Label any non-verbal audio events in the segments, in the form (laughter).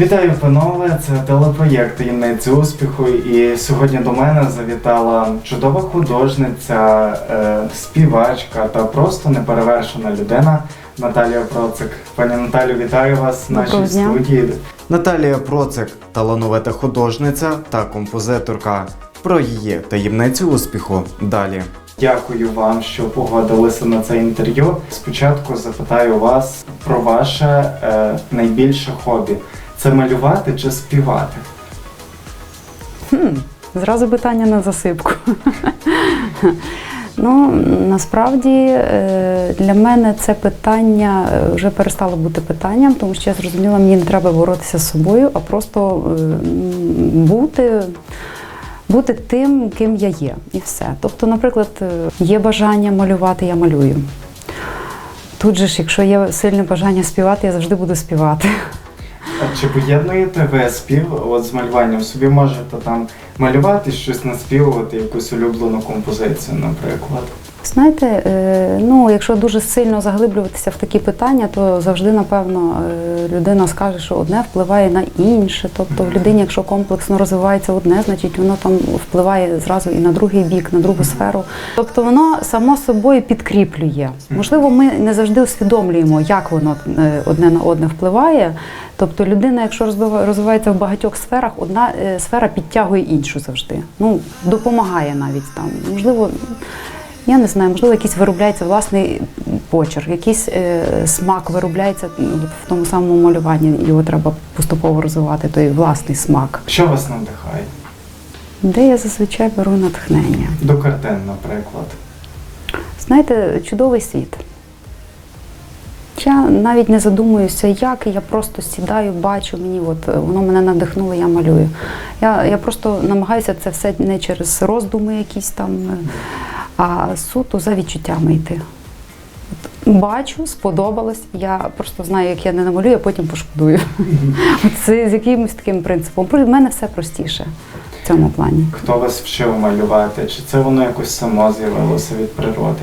Вітаю, панове! Це телепроєкт таємниці успіху. І сьогодні до мене завітала чудова художниця, е, співачка та просто неперевершена людина Наталія Процик. Пані Наталю, вітаю вас в нашій Доброго дня. студії. Наталія Процик талановита художниця та композиторка. Про її таємницю успіху далі. Дякую вам, що погодилися на це інтерв'ю. Спочатку запитаю вас про ваше е, найбільше хобі. Це малювати чи співати? Хм, зразу питання на засипку. (laughs) Ну, насправді е, для мене це питання е, вже перестало бути питанням, тому що я зрозуміла, мені не треба боротися з собою, а просто е, бути, бути тим, ким я є, і все. Тобто, наприклад, є бажання малювати, я малюю. Тут же ж, якщо є сильне бажання співати, я завжди буду співати. (laughs) А чи поєднуєте ви спів от з малюванням? Собі можете там малювати щось наспівувати, якусь улюблену композицію, наприклад. Знаєте, е, ну якщо дуже сильно заглиблюватися в такі питання, то завжди, напевно, е, людина скаже, що одне впливає на інше. Тобто в людині, якщо комплексно розвивається одне, значить воно там впливає зразу і на другий бік, на другу сферу. Тобто воно само собою підкріплює. Можливо, ми не завжди усвідомлюємо, як воно е, одне на одне впливає. Тобто людина, якщо розвива- розвивається в багатьох сферах, одна сфера підтягує іншу завжди. Ну, допомагає навіть там. Можливо, я не знаю, можливо, якийсь виробляється власний почерк, якийсь е, смак виробляється ну, в тому самому малюванні. Його треба поступово розвивати, той власний смак. Що вас надихає? Де я зазвичай беру натхнення. До картин, наприклад. Знаєте, чудовий світ. Я навіть не задумуюся, як я просто сідаю, бачу мені, от е, воно мене надихнуло, я малюю. Я, я просто намагаюся це все не через роздуми якісь там, е, а суто за відчуттями йти. Бачу, сподобалось. Я просто знаю, як я не намалюю, а потім пошкодую. Це з якимось таким принципом. Про мене все простіше в цьому плані. Хто вас вчив малювати? Чи це воно якось само з'явилося від природи?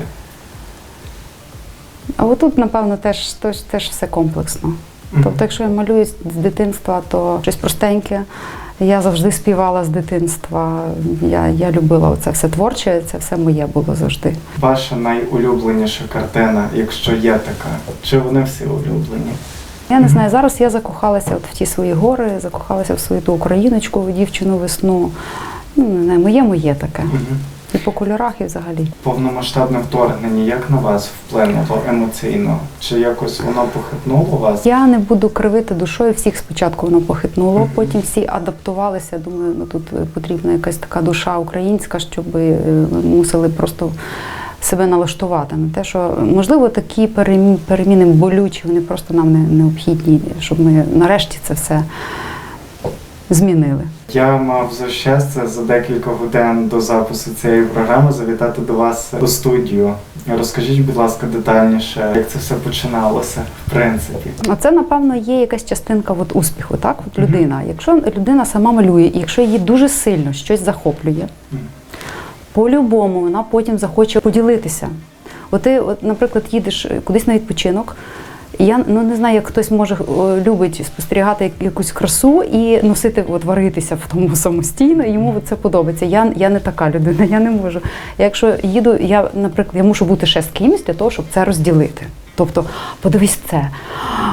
А отут, напевно, теж, теж, теж все комплексно. Тобто, якщо я малюю з дитинства, то щось простеньке. Я завжди співала з дитинства. Я, я любила це все творче, це все моє було завжди. Ваша найулюбленіша картина, якщо є така, чи вони всі улюблені? Я не знаю, зараз я закохалася от в ті свої гори, закохалася в свою ту україночку, дівчину весну. Ну, не знаю, моє моє таке. І по кольорах, і взагалі. Повномасштабне вторгнення як на вас вплинуло емоційно? Чи якось воно похитнуло вас? Я не буду кривити душою. Всіх спочатку воно похитнуло, Мгм. потім всі адаптувалися. Думаю, ну тут потрібна якась така душа українська, щоб е, мусили просто себе налаштувати на те, що можливо такі перемі- переміни болючі, вони просто нам не необхідні, щоб ми нарешті це все змінили. Я мав за щастя за декілька годин до запису цієї програми завітати до вас у студію. Розкажіть, будь ласка, детальніше, як це все починалося, в принципі. Оце, напевно, є якась частинка от успіху, так? От людина. Якщо людина сама малює, і якщо її дуже сильно щось захоплює, Мгм. по-любому вона потім захоче поділитися. От ти, от, наприклад, їдеш кудись на відпочинок. Я ну не знаю, як хтось може любить спостерігати якусь красу і носити, от варитися в тому (laughs) самостійно, йому це подобається. Я, я не така людина, я не можу. Я Якщо їду, я, наприклад, я мушу бути ще з кимось для того, щоб це розділити. Тобто, подивись це.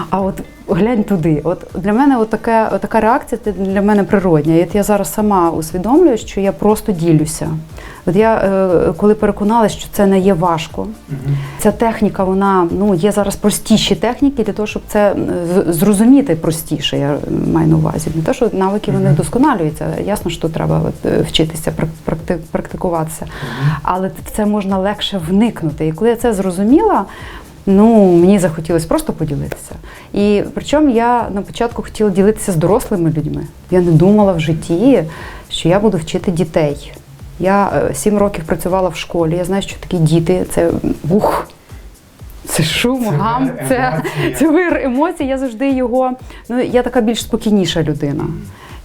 А от глянь туди. От для мене от така, от така реакція для мене природня. І от я зараз сама усвідомлюю, що я просто ділюся. От я е, коли переконалася, що це не є важко. Мгм. Ця техніка, вона ну є зараз простіші техніки для того, щоб це е, зрозуміти простіше. Я маю на увазі. Не те, що навики вони вдосконалюються. Ясно, що треба от, е, вчитися, прак- практи- практикуватися. Але в це можна легше вникнути. І коли я це зрозуміла, ну мені захотілося просто поділитися. І причому я на початку хотіла ділитися з дорослими людьми. Я не думала в житті, що я буду вчити дітей. Я е, сім років працювала в школі. Я знаю, що такі діти це ух. Це шум, Це гам, вир це, це вир емоцій. Я завжди його. Ну я така більш спокійніша людина.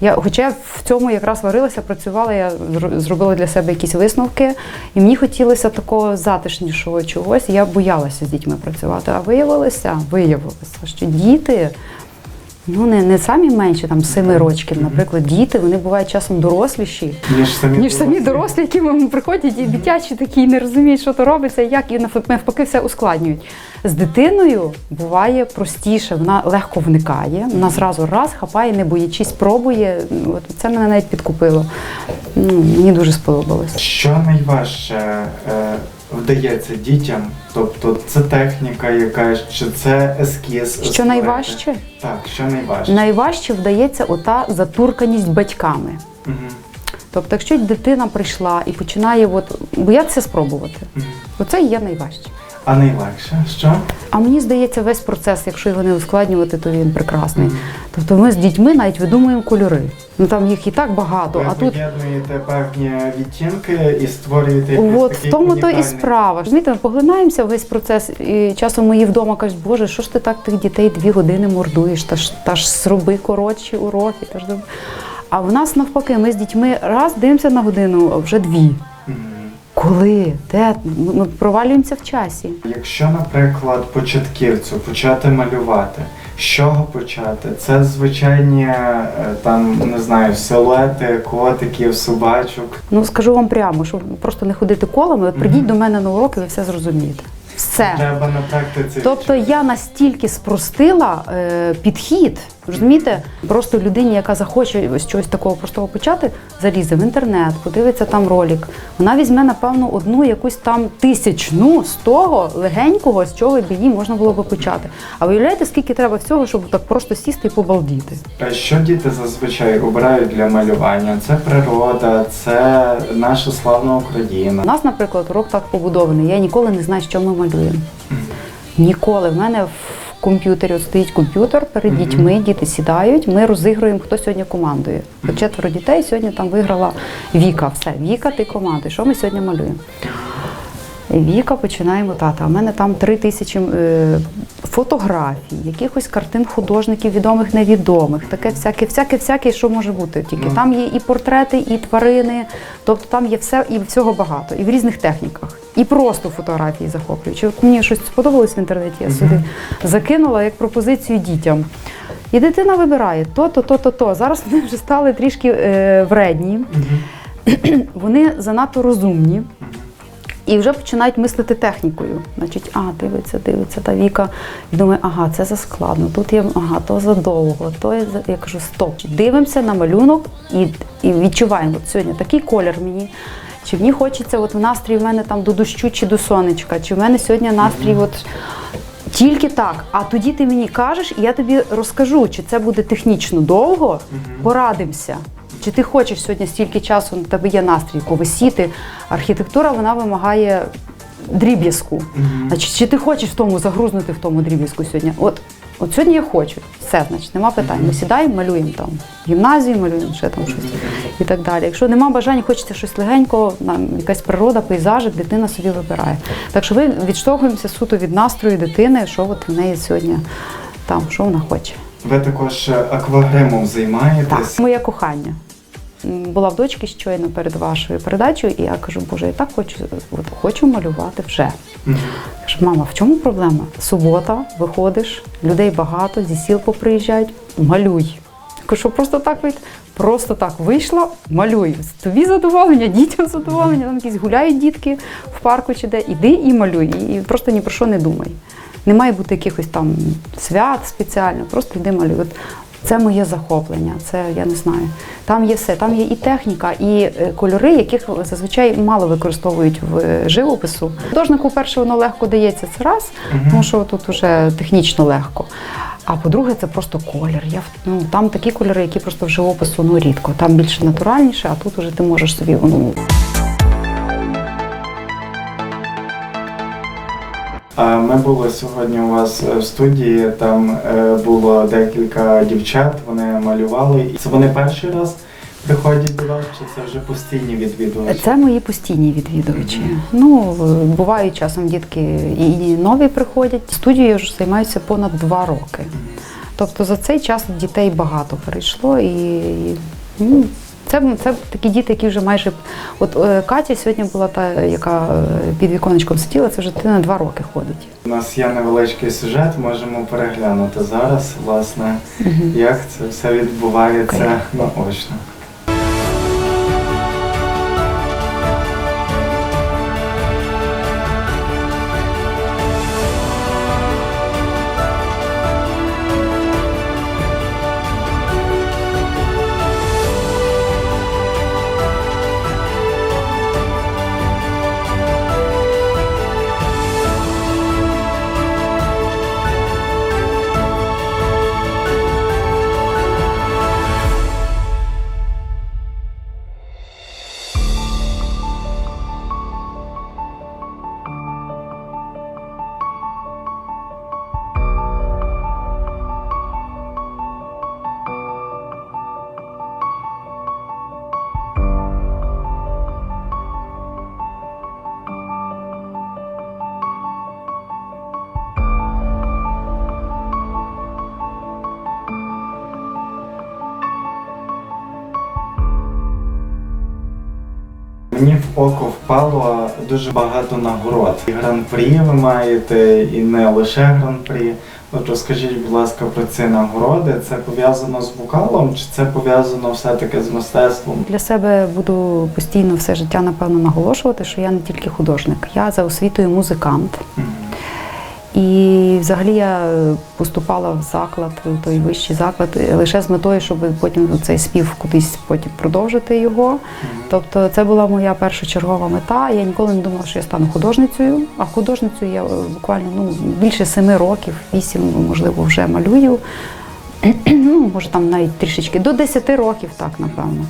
Я, хоча я в цьому якраз варилася, працювала, я зробила для себе якісь висновки, і мені хотілося такого затишнішого чогось. і Я боялася з дітьми працювати. А виявилося, виявилося, що діти Ну, не, не самі менші, там семи років, наприклад, діти, вони бувають часом доросліші, Ніж самі ніж самі дорослі, які м, приходять і дитячі такі не розуміють, що то робиться, як і навпаки навпаки все ускладнюють. З дитиною буває простіше, вона легко вникає, вона зразу раз хапає, не боячись, пробує. От це мене навіть підкупило. Ну, мені дуже сподобалось. Що найважче е, вдається дітям? Тобто це техніка якась, чи це ескіз? Що найважче? Так, що найважче? Найважче вдається ота затурканість батьками. Угу. Тобто, якщо дитина прийшла і починає от, боятися спробувати, угу. оце і є найважче. А найлегше? Що? А мені здається, весь процес, якщо його не ускладнювати, то він прекрасний. Тобто ми з дітьми навіть видумуємо кольори. Ну там їх і так багато, Ви а тут поєднуєте певні відтінки і створюєте якийсь от такий в тому то і унікальний- справа. Розумієте, ми поглинаємося в весь процес, і часом мої вдома кажуть, Боже, що ж ти так тих дітей дві години мордуєш? Та ж та ж зроби коротші уроки. Та ж зроби. А в нас навпаки, ми з дітьми раз дивимося на годину, а вже дві. Мгм. Коли? Де? Ми- Ми провалюємося в часі. Якщо, наприклад, початківцю почати малювати, з чого почати? Це звичайні е, там, не знаю, силуети, котиків, собачок. Ну скажу вам прямо, щоб просто не ходити колами. От прийдіть до мене на уроки, ви все зрозумієте. Все. Треба на практиці. Тобто я настільки спростила е, підхід, розумієте, просто людині, яка захоче з чогось такого простого почати, залізе в інтернет, подивиться там ролик. Вона візьме, напевно, одну якусь там тисячну з того легенького, з чого б їй можна було би почати. А виявляєте, скільки треба всього, щоб так просто сісти і побалдіти? Що діти зазвичай обирають для малювання? Це природа, це наша славна Україна. У нас, наприклад, урок так побудований. Я ніколи не знаю, що ми малюємо. Ніколи. В мене в комп'ютері от стоїть комп'ютер перед дітьми, діти сідають, ми розігруємо, хто сьогодні командує. От четверо дітей сьогодні там виграла Віка. Все, Віка, ти командуєш. Що ми сьогодні малюємо? Віка починає мотати. А в мене там три тисячі е, фотографій, якихось картин художників, відомих, невідомих, таке всяке, всяке, всяке, що може бути. Тільки Ну. там є і портрети, і тварини, тобто там є все і всього багато, і в різних техніках. І просто фотографії захоплюючі. От мені щось сподобалось в інтернеті, я Мгм. сюди закинула як пропозицію дітям. І дитина вибирає то-то, то-то, то. Зараз вони вже стали трішки е, вредні, Мгм. вони занадто розумні. І вже починають мислити технікою. Значить, а, дивиться, дивиться та Віка. І думає, ага, це заскладно, тут є, ага, то задовго, то за- я кажу, стоп. Дивимося на малюнок і, і відчуваємо, от сьогодні такий колір мені. Чи мені хочеться, от в настрій в мене там до дощу чи до сонечка, чи в мене сьогодні настрій от тільки так. А тоді ти мені кажеш, і я тобі розкажу, чи це буде технічно довго, порадимося. Чи ти хочеш сьогодні стільки часу, на тебе є настрій повисіти? Архітектура вона вимагає дріб'язку. Мгм. Значить, чи ти хочеш в тому загрузнути в тому дріб'язку сьогодні? От, от сьогодні я хочу. Все, значить, нема питань. Ми сідаємо, малюємо там гімназію, малюємо ще там щось і так далі. Якщо нема бажання, хочеться щось легенького, нам якась природа, пейзажик, дитина собі вибирає. Так що ми відштовхуємося суто від настрою дитини, що от в неї сьогодні там, що вона хоче. Ви також е, аквагримом займаєтесь. Так, моє кохання. Була в дочки щойно перед вашою передачею, і я кажу, Боже, я так хочу, от, хочу малювати вже. Мгм. Кажу, мама, в чому проблема? Субота, виходиш, людей багато, зі сіл поприїжджають, малюй. Кажу, що просто так вийти? Просто так вийшла, малюй. Тобі задоволення, дітям задоволення, там якісь гуляють дітки в парку чи де. Іди і малюй. І просто ні про що не думай. Не має бути якихось там свят спеціально, просто йди малюй. От це моє захоплення, це я не знаю. Там є все, там є і техніка, і е, кольори, яких зазвичай мало використовують в е, живопису. Художнику, перше, воно легко дається це раз, тому що тут вже технічно легко. А по-друге, це просто колір. Я, ну, там такі кольори, які просто в живопису ну, рідко. Там більше натуральніше, а тут уже ти можеш собі. Ну, Ми були сьогодні у вас е, в студії. Там е, було декілька дівчат. Вони малювали. Це вони перший раз приходять до вас, чи це вже постійні відвідувачі? Це мої постійні відвідувачі. Мгм. Ну, е, бувають часом дітки і нові приходять. Студією я займаюся понад два роки. Тобто за цей час дітей багато перейшло і, і, ну, Це, це такі діти, які вже майже. От е, Катя сьогодні була та, яка е, під віконечком сиділа, це вже дитина два роки ходить. У нас є невеличкий сюжет, можемо переглянути зараз, власне, як це все відбувається Окей. наочно. Мені в око впало дуже багато нагород. І гран-прі ви маєте, і не лише гран-прі. От розкажіть, будь ласка, про ці нагороди. Це пов'язано з вокалом, чи це пов'язано все-таки з мистецтвом? Для себе буду постійно все життя, напевно, наголошувати, що я не тільки художник, я за освітою музикант. Мгм. І взагалі я поступала в заклад, в той вищий заклад, лише з метою, щоб потім цей спів кудись потім продовжити його. Тобто це була моя першочергова мета. Я ніколи не думала, що я стану художницею. А художницею я е, буквально ну, більше семи років, вісім, можливо, вже малюю. (clears throat) ну, може, там навіть трішечки до 10 років, так, напевно.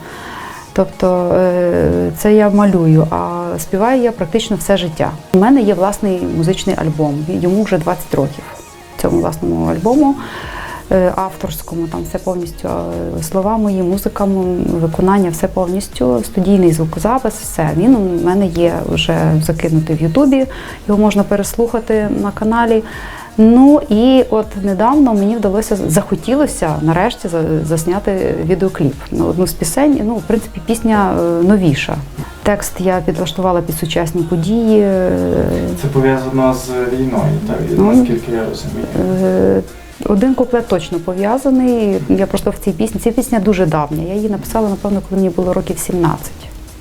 Тобто е, це я малюю, а співаю я практично все життя. У мене є власний музичний альбом, йому вже 20 років. Цьому власному альбому е, авторському, там все повністю е, слова мої, музика, виконання, все повністю, студійний звукозапис, все. Він у мене є вже закинутий в Ютубі, його можна переслухати на каналі. Ну і от недавно мені вдалося захотілося нарешті за- засняти відеокліп на одну з пісень. Ну, в принципі, пісня е, новіша. Текст я підлаштувала під сучасні події. Це пов'язано з війною, так Ну, наскільки я розумію. Е, Один куплет точно пов'язаний. Я просто в цій пісні. Ця пісня дуже давня. Я її написала, напевно, коли мені було років 17.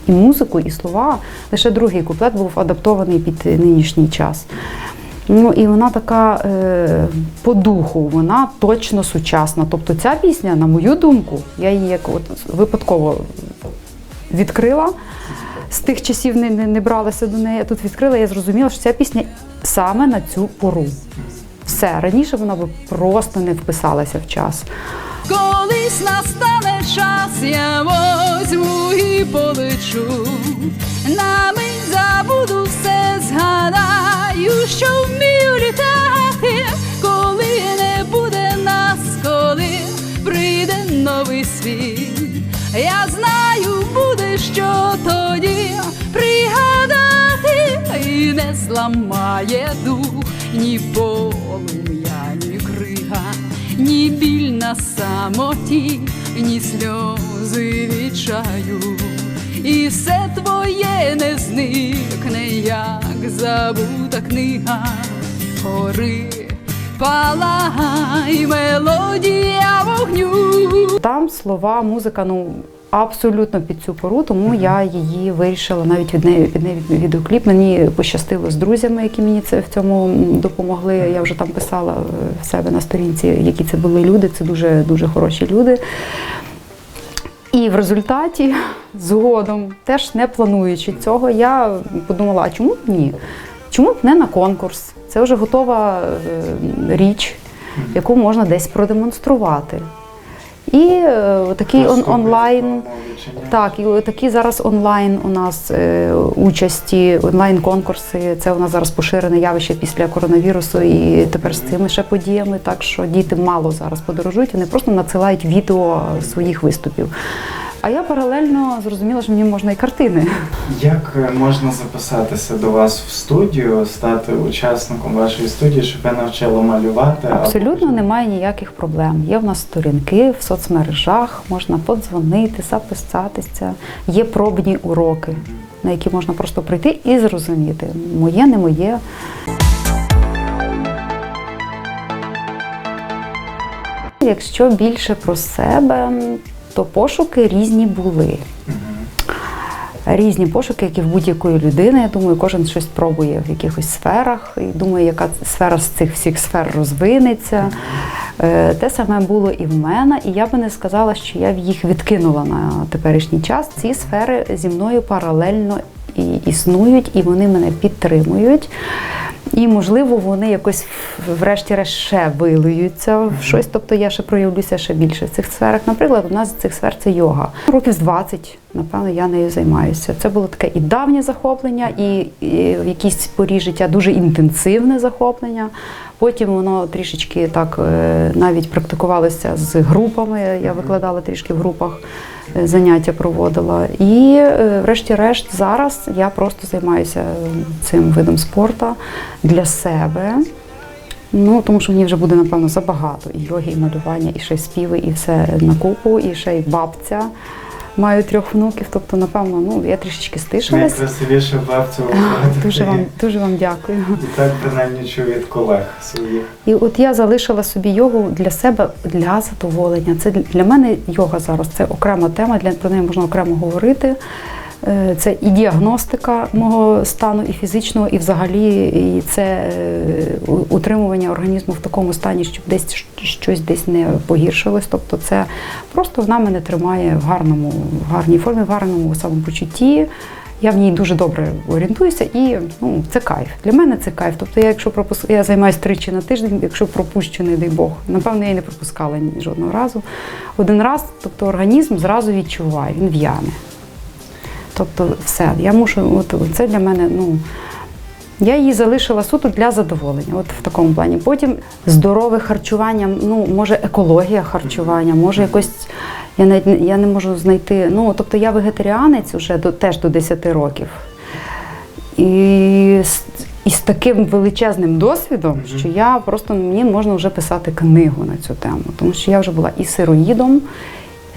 І музику, і слова. Лише другий куплет був адаптований під нинішній час. Ну і вона така е, по духу, вона точно сучасна. Тобто ця пісня, на мою думку, я її як от випадково відкрила. З тих часів не, не, не бралася до неї. а Тут відкрила, я зрозуміла, що ця пісня саме на цю пору. Все раніше вона би просто не вписалася в час. Колись настане час, я возьму і полечу. На мить забуду все, згадаю, що вмію літати, коли не буде нас, коли прийде новий світ. Я знаю, що тоді пригадати, і не зламає дух ні полум'я, ні крига, ні біль на самоті, ні сльози відчаю. І все твоє не зникне, як забута книга, гори, палай, мелодія вогню. Там слова, музика, ну абсолютно під цю пору, тому я її вирішила навіть від неї від неї відеокліп. Мені пощастило з друзями, які мені це в цьому допомогли. Я вже там писала е, в себе на сторінці, які це були люди. Це дуже дуже хороші люди. І в результаті згодом, теж не плануючи цього, я подумала: а чому б ні? Чому б не на конкурс? Це вже готова е, річ, яку можна десь продемонструвати. І е, такий он, онлайн. Так, і такі зараз онлайн у нас е, участі, онлайн-конкурси. Це у нас зараз поширене явище після коронавірусу і тепер з цими ще подіями. Так що діти мало зараз подорожують, вони просто надсилають відео своїх виступів. А я паралельно зрозуміла, що мені можна і картини. Як е, можна записатися до вас в студію, стати учасником вашої студії, щоб ви навчили малювати? Абсолютно потім- немає ніяких проблем. Є в нас сторінки в соцмережах, можна подзвонити, записатися. Є пробні уроки, на які можна просто прийти і зрозуміти, моє, не моє. Якщо більше про себе, то пошуки різні були. Різні пошуки, як і в будь-якої людини. Я думаю, кожен щось пробує в якихось сферах і думає, яка сфера з цих всіх сфер розвинеться. Е, Те саме було і в мене, і я би не сказала, що я їх відкинула на теперішній час. Ці сфери зі мною паралельно і існують, і вони мене підтримують. І, можливо, вони якось врешті-решт ще вилиються в щось, тобто я ще проявлюся ще більше в цих сферах. Наприклад, одна з цих сфер це йога. Років з 20, напевно, я нею займаюся. Це було таке і давнє захоплення, і, і в якійсь порі життя дуже інтенсивне захоплення. Потім воно трішечки так е, навіть практикувалося з групами. Я викладала трішки в групах, заняття проводила. І, е, врешті-решт, зараз я просто займаюся цим видом спорту для себе. Ну, тому що мені вже буде, напевно, забагато. І йоги, і малювання, і ще й співи, і все на купу, і ще й бабця. Маю трьох внуків, тобто, напевно, ну, я трішечки стишилась. Найкрасивіша бабця Дуже вам, дуже вам дякую. І так принаймні чую від колег своїх. І от я залишила собі йогу для себе для задоволення. Це для мене йога зараз це окрема тема, для про неї можна окремо говорити. Е, Це і діагностика мого стану, і фізичного, і взагалі і це е, утримування організму в такому стані, щоб десь щось десь не погіршилось. Тобто, це просто вона мене тримає в гарному, в гарній формі, в гарному самопочутті. Я в ній дуже добре орієнтуюся, і ну це кайф. Для мене це кайф. Тобто, я якщо пропус... я займаюся тричі на тиждень, якщо пропущу, не дай Бог, напевно, я і не пропускала жодного разу. Один раз, тобто організм зразу відчуває, він в'яне. Тобто, все, я мушу, от це для мене, ну. Я її залишила суто для задоволення, от в такому плані. Потім здорове харчування, ну може екологія харчування, може якось я навіть я не можу знайти. Ну тобто я вегетаріанець уже до теж до 10 років. І з, і з таким величезним досвідом, що я просто мені можна вже писати книгу на цю тему, тому що я вже була і сироїдом.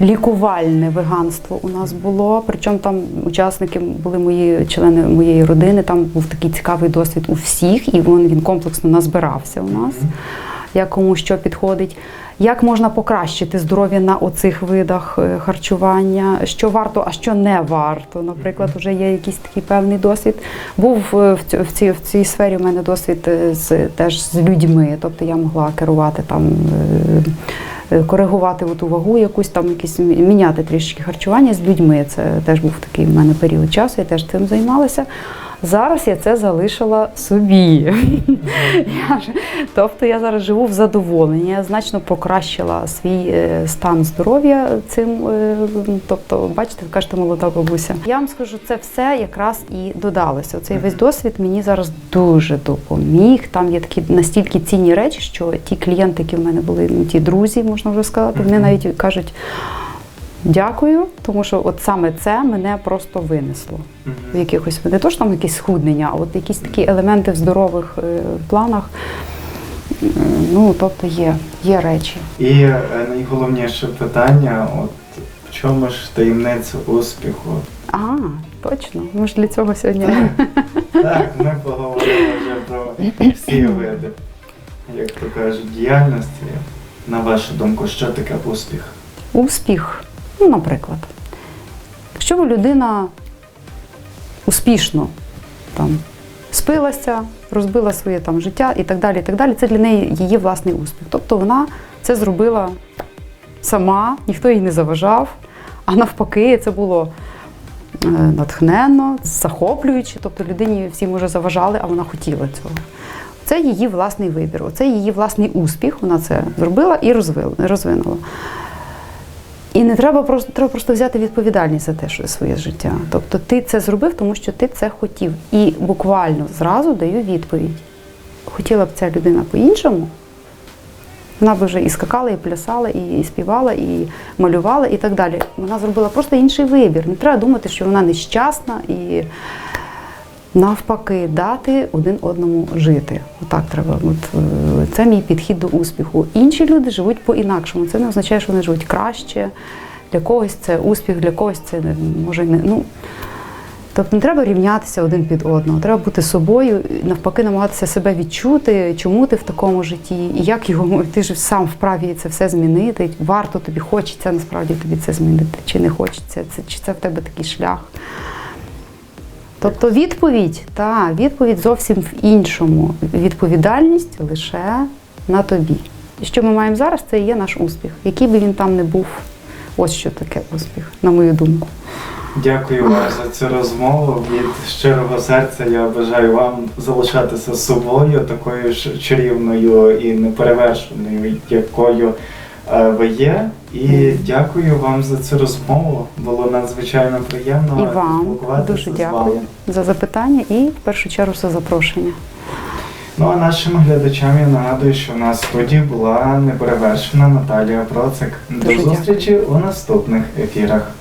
Лікувальне веганство у нас було. Причому там учасники були мої члени моєї родини. Там був такий цікавий досвід у всіх, і він, він комплексно назбирався у нас, як кому що підходить. Як можна покращити здоров'я на оцих видах е, харчування, що варто, а що не варто. Наприклад, вже є якийсь такий певний досвід. Був е, в цій, в цій сфері у мене досвід е, з теж з людьми, тобто я могла керувати там. Е, Коригувати ту вагу, якусь там якісь міняти трішки харчування з людьми. Це теж був такий в мене період часу, я теж цим займалася. Зараз я це залишила собі. Я ж- тобто я зараз живу в задоволенні. Я значно покращила свій е, стан здоров'я цим. е, Тобто, бачите, ви кажете, молода бабуся. Я вам скажу, це все якраз і додалося. Цей весь досвід мені зараз дуже допоміг. Там є такі настільки цінні речі, що ті клієнти, які в мене були, ну, ті друзі, можна вже сказати, вони навіть кажуть. Дякую, тому що от саме це мене просто винесло в якихось не то, що там якесь схуднення, а от якісь такі елементи в здорових е, планах. Ну, тобто є, є речі. І е, найголовніше питання: от в чому ж таємниця успіху? А, точно. Ми ж для цього сьогодні. Так, (laughs) ми поговорили вже про всі види, як то кажуть, діяльності. На вашу думку, що таке успіх? Успіх. Ну, наприклад, якщо людина успішно там спилася, розбила своє там життя і так далі, і так далі, це для неї її власний успіх. Тобто вона це зробила сама, ніхто їй не заважав, а навпаки, це було е, натхненно, захоплююче. Тобто людині всі може заважали, а вона хотіла цього. Це її власний вибір, це її власний успіх. Вона це зробила і розвинула. І не треба просто треба просто взяти відповідальність за те, що своє життя. Тобто ти це зробив, тому що ти це хотів. І буквально зразу даю відповідь. Хотіла б ця людина по-іншому, Вона би вже і скакала, і плясала, і співала, і малювала, і так далі. Вона зробила просто інший вибір. Не треба думати, що вона нещасна і навпаки дати один одному жити. Отак треба. От, е, це мій підхід до успіху. Інші люди живуть по-інакшому. Це не означає, що вони живуть краще. Для когось це успіх, для когось це може не. Ну, Тобто не треба рівнятися один під одного, треба бути собою, навпаки, намагатися себе відчути, чому ти в такому житті, і як його ти ж сам вправі це все змінити. Варто тобі, хочеться насправді тобі це змінити, чи не хочеться, це, чи це в тебе такий шлях. Тобто відповідь, та, відповідь зовсім в іншому. Відповідальність лише на тобі. Що ми маємо зараз, це і є наш успіх. Який би він там не був. Ось що таке успіх, на мою думку. Дякую вам за цю розмову. Від щирого серця я бажаю вам залишатися собою, такою ж чарівною і неперевершеною, якою ви є. І дякую вам за цю розмову. Було надзвичайно приємно І вам дуже з дякую вами. за запитання і в першу чергу за запрошення. Ну а нашим глядачам я нагадую, що в нас в студії була неперевершена Наталія Процик. До Дуже дякую. зустрічі у наступних ефірах.